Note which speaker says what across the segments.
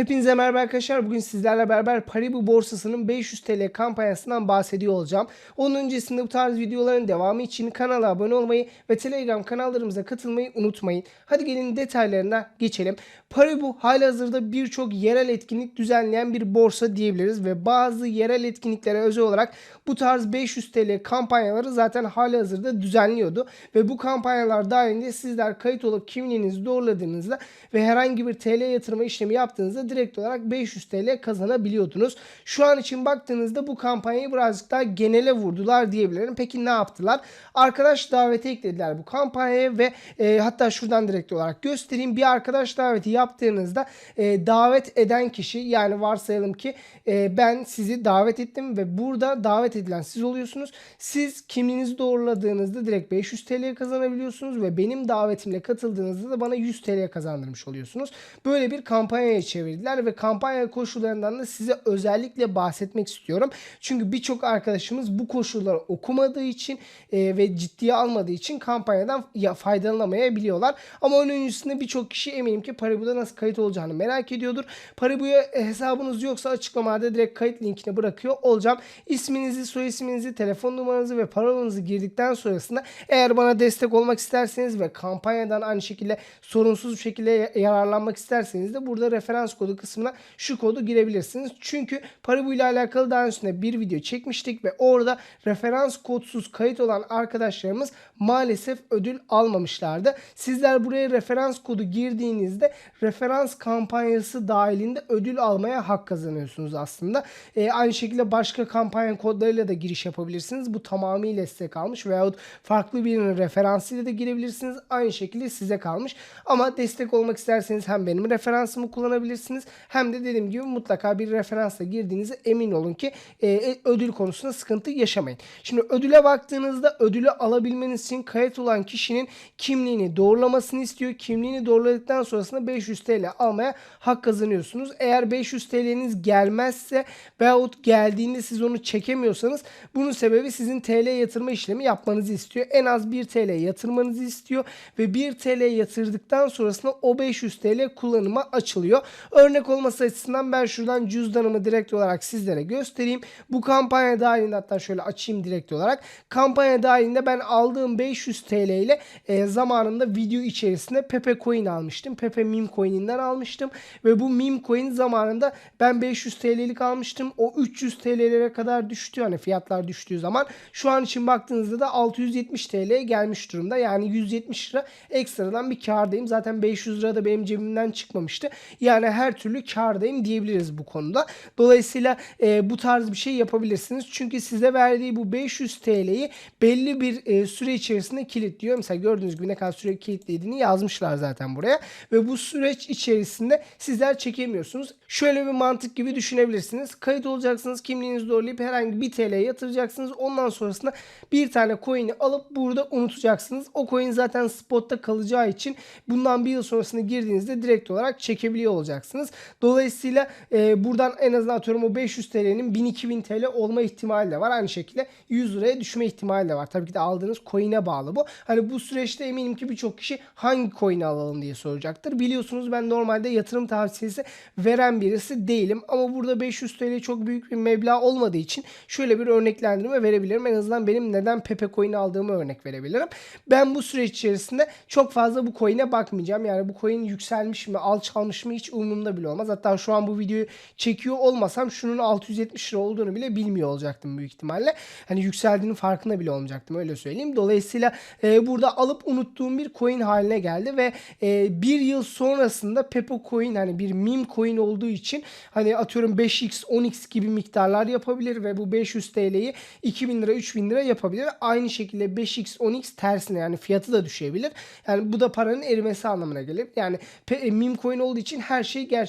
Speaker 1: Hepinize merhaba arkadaşlar. Bugün sizlerle beraber Paribu borsasının 500 TL kampanyasından bahsediyor olacağım. Onun öncesinde bu tarz videoların devamı için kanala abone olmayı ve Telegram kanallarımıza katılmayı unutmayın. Hadi gelin detaylarına geçelim. Paribu halihazırda birçok yerel etkinlik düzenleyen bir borsa diyebiliriz ve bazı yerel etkinliklere özel olarak bu tarz 500 TL kampanyaları zaten halihazırda düzenliyordu ve bu kampanyalar dahilinde sizler kayıt olup kimliğinizi doğruladığınızda ve herhangi bir TL yatırma işlemi yaptığınızda direkt olarak 500 TL kazanabiliyordunuz. Şu an için baktığınızda bu kampanyayı birazcık daha genele vurdular diyebilirim. Peki ne yaptılar? Arkadaş daveti eklediler bu kampanyaya ve e, hatta şuradan direkt olarak göstereyim. Bir arkadaş daveti yaptığınızda e, davet eden kişi yani varsayalım ki e, ben sizi davet ettim ve burada davet edilen siz oluyorsunuz. Siz kimliğinizi doğruladığınızda direkt 500 TL kazanabiliyorsunuz ve benim davetimle katıldığınızda da bana 100 TL kazandırmış oluyorsunuz. Böyle bir kampanyaya çevirdiler ve kampanya koşullarından da size özellikle bahsetmek istiyorum. Çünkü birçok arkadaşımız bu koşulları okumadığı için e, ve ciddiye almadığı için kampanyadan ya, faydalanamayabiliyorlar. Ama öncesinde birçok kişi eminim ki Paribu'da nasıl kayıt olacağını merak ediyordur. Paribu'ya hesabınız yoksa açıklamada direkt kayıt linkini bırakıyor olacağım. İsminizi, soy isminizi, telefon numaranızı ve parolanızı girdikten sonrasında eğer bana destek olmak isterseniz ve kampanyadan aynı şekilde sorunsuz bir şekilde yararlanmak isterseniz de burada referans kodu kısmına şu kodu girebilirsiniz. Çünkü Paribu ile alakalı daha öncesinde bir video çekmiştik ve orada referans kodsuz kayıt olan arkadaşlarımız maalesef ödül almamışlardı. Sizler buraya referans kodu girdiğinizde referans kampanyası dahilinde ödül almaya hak kazanıyorsunuz aslında. Ee, aynı şekilde başka kampanya kodlarıyla da giriş yapabilirsiniz. Bu tamamıyla size kalmış veyahut farklı birinin referansıyla da girebilirsiniz. Aynı şekilde size kalmış. Ama destek olmak isterseniz hem benim referansımı kullanabilirsiniz hem de dediğim gibi mutlaka bir referansla girdiğinize emin olun ki e, ödül konusunda sıkıntı yaşamayın. Şimdi ödüle baktığınızda ödülü alabilmeniz için kayıt olan kişinin kimliğini doğrulamasını istiyor. Kimliğini doğruladıktan sonrasında 500 TL almaya hak kazanıyorsunuz. Eğer 500 TL'niz gelmezse veyahut geldiğinde siz onu çekemiyorsanız bunun sebebi sizin TL yatırma işlemi yapmanızı istiyor. En az 1 TL yatırmanızı istiyor ve 1 TL yatırdıktan sonrasında o 500 TL kullanıma açılıyor. Örnek olması açısından ben şuradan cüzdanımı direkt olarak sizlere göstereyim. Bu kampanya dahilinde hatta şöyle açayım direkt olarak. Kampanya dahilinde ben aldığım 500 TL ile e, zamanında video içerisinde Pepe Coin almıştım. Pepe Meme Coin'inden almıştım ve bu Meme Coin zamanında ben 500 TL'lik almıştım. O 300 TL'lere kadar düştü hani fiyatlar düştüğü zaman. Şu an için baktığınızda da 670 TL gelmiş durumda. Yani 170 lira ekstradan bir kardayım. Zaten 500 lira da benim cebimden çıkmamıştı. Yani her türlü kardayım diyebiliriz bu konuda. Dolayısıyla e, bu tarz bir şey yapabilirsiniz. Çünkü size verdiği bu 500 TL'yi belli bir e, süre içerisinde kilitliyor. Mesela gördüğünüz gibi ne kadar süre kilitlediğini yazmışlar zaten buraya. Ve bu süreç içerisinde sizler çekemiyorsunuz. Şöyle bir mantık gibi düşünebilirsiniz. Kayıt olacaksınız. Kimliğinizi doğrulayıp herhangi bir TL yatıracaksınız. Ondan sonrasında bir tane coin'i alıp burada unutacaksınız. O coin zaten spotta kalacağı için bundan bir yıl sonrasında girdiğinizde direkt olarak çekebiliyor olacaksınız. Dolayısıyla e, buradan en azından atıyorum o 500 TL'nin 1000-2000 TL olma ihtimali de var. Aynı şekilde 100 liraya düşme ihtimali de var. Tabii ki de aldığınız coin'e bağlı bu. Hani bu süreçte eminim ki birçok kişi hangi coin'i alalım diye soracaktır. Biliyorsunuz ben normalde yatırım tavsiyesi veren birisi değilim. Ama burada 500 TL çok büyük bir meblağ olmadığı için şöyle bir örneklendirme verebilirim. En azından benim neden Pepe coin'i aldığımı örnek verebilirim. Ben bu süreç içerisinde çok fazla bu coin'e bakmayacağım. Yani bu coin yükselmiş mi, alçalmış mı hiç umurumda bile olmaz. Hatta şu an bu videoyu çekiyor olmasam şunun 670 lira olduğunu bile bilmiyor olacaktım büyük ihtimalle. Hani yükseldiğinin farkında bile olmayacaktım öyle söyleyeyim. Dolayısıyla e, burada alıp unuttuğum bir coin haline geldi ve e, bir yıl sonrasında Pepe coin hani bir meme coin olduğu için hani atıyorum 5x 10x gibi miktarlar yapabilir ve bu 500 TL'yi 2000 lira 3000 lira yapabilir. Aynı şekilde 5x 10x tersine yani fiyatı da düşebilir. Yani bu da paranın erimesi anlamına gelir. Yani pe- meme coin olduğu için her şey gerçekleşebilir.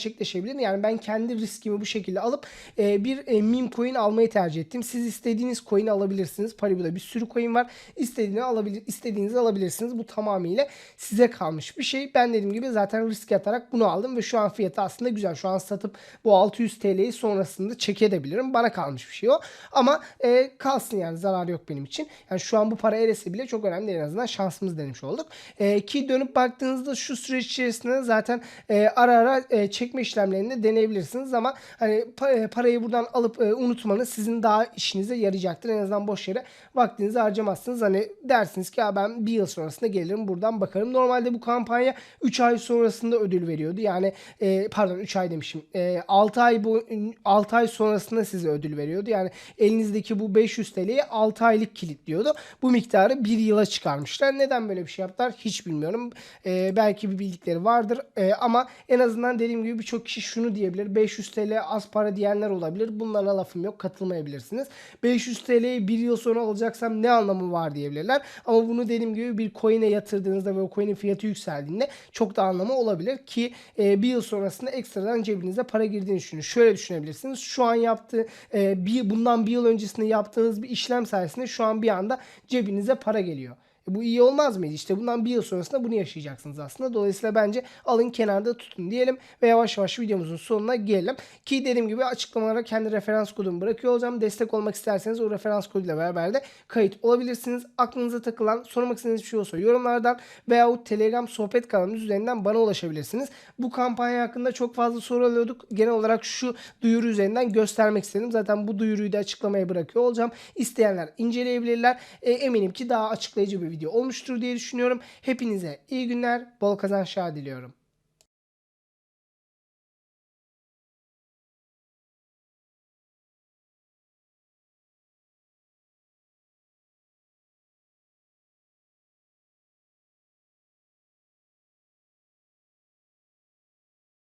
Speaker 1: Yani ben kendi riskimi bu şekilde alıp e, bir e, meme coin almayı tercih ettim. Siz istediğiniz coin'i alabilirsiniz. Paribu'da bir sürü coin var. İstediğini alabilir, istediğinizi alabilirsiniz. Bu tamamıyla size kalmış bir şey. Ben dediğim gibi zaten risk atarak bunu aldım ve şu an fiyatı aslında güzel. Şu an satıp bu 600 TL'yi sonrasında çek edebilirim. Bana kalmış bir şey o. Ama e, kalsın yani zarar yok benim için. Yani şu an bu para erese bile çok önemli. En azından şansımız denemiş olduk. E, ki dönüp baktığınızda şu süreç içerisinde zaten e, ara ara e, çekme işlemlerinde deneyebilirsiniz ama hani e, parayı buradan alıp e, unutmanız sizin daha işinize yarayacaktır. En azından boş yere vaktinizi harcamazsınız. Hani dersiniz ki ya ben bir yıl sonrasında gelirim buradan bakarım. Normalde bu kampanya 3 ay sonrasında ödül veriyordu. Yani e, pardon 3 ay demişim. E, 6 ay bu 6 ay sonrasında size ödül veriyordu. Yani elinizdeki bu 500 TL'yi 6 aylık kilitliyordu. Bu miktarı bir yıla çıkarmışlar. Neden böyle bir şey yaptılar hiç bilmiyorum. E, belki bir bildikleri vardır. Ama en azından dediğim gibi birçok kişi şunu diyebilir. 500 TL az para diyenler olabilir. Bunlara lafım yok. Katılmayabilirsiniz. 500 TL'yi bir yıl sonra alacaksam ne anlamı var diyebilirler. Ama bunu dediğim gibi bir coin'e yatırdığınızda ve o coin'in fiyatı yükseldiğinde çok da anlamı olabilir ki e, bir yıl sonrasında ekstradan cebinize para girdiğini düşünün. Şöyle düşünebilirsiniz. Şu an yaptığı e, bir bundan bir yıl öncesinde yaptığınız bir işlem sayesinde şu an bir anda cebinize para geliyor. E bu iyi olmaz mıydı? İşte bundan bir yıl sonrasında bunu yaşayacaksınız aslında. Dolayısıyla bence alın kenarda tutun diyelim ve yavaş yavaş videomuzun sonuna gelelim. Ki dediğim gibi açıklamalara kendi referans kodumu bırakıyor olacağım. Destek olmak isterseniz o referans koduyla beraber de kayıt olabilirsiniz. Aklınıza takılan, sormak istediğiniz bir şey olsa yorumlardan veyahut Telegram sohbet kanalımız üzerinden bana ulaşabilirsiniz. Bu kampanya hakkında çok fazla soru alıyorduk. Genel olarak şu duyuru üzerinden göstermek istedim. Zaten bu duyuruyu da açıklamaya bırakıyor olacağım. İsteyenler inceleyebilirler. E, eminim ki daha açıklayıcı bir video olmuştur diye düşünüyorum. Hepinize iyi günler, bol kazançlar diliyorum.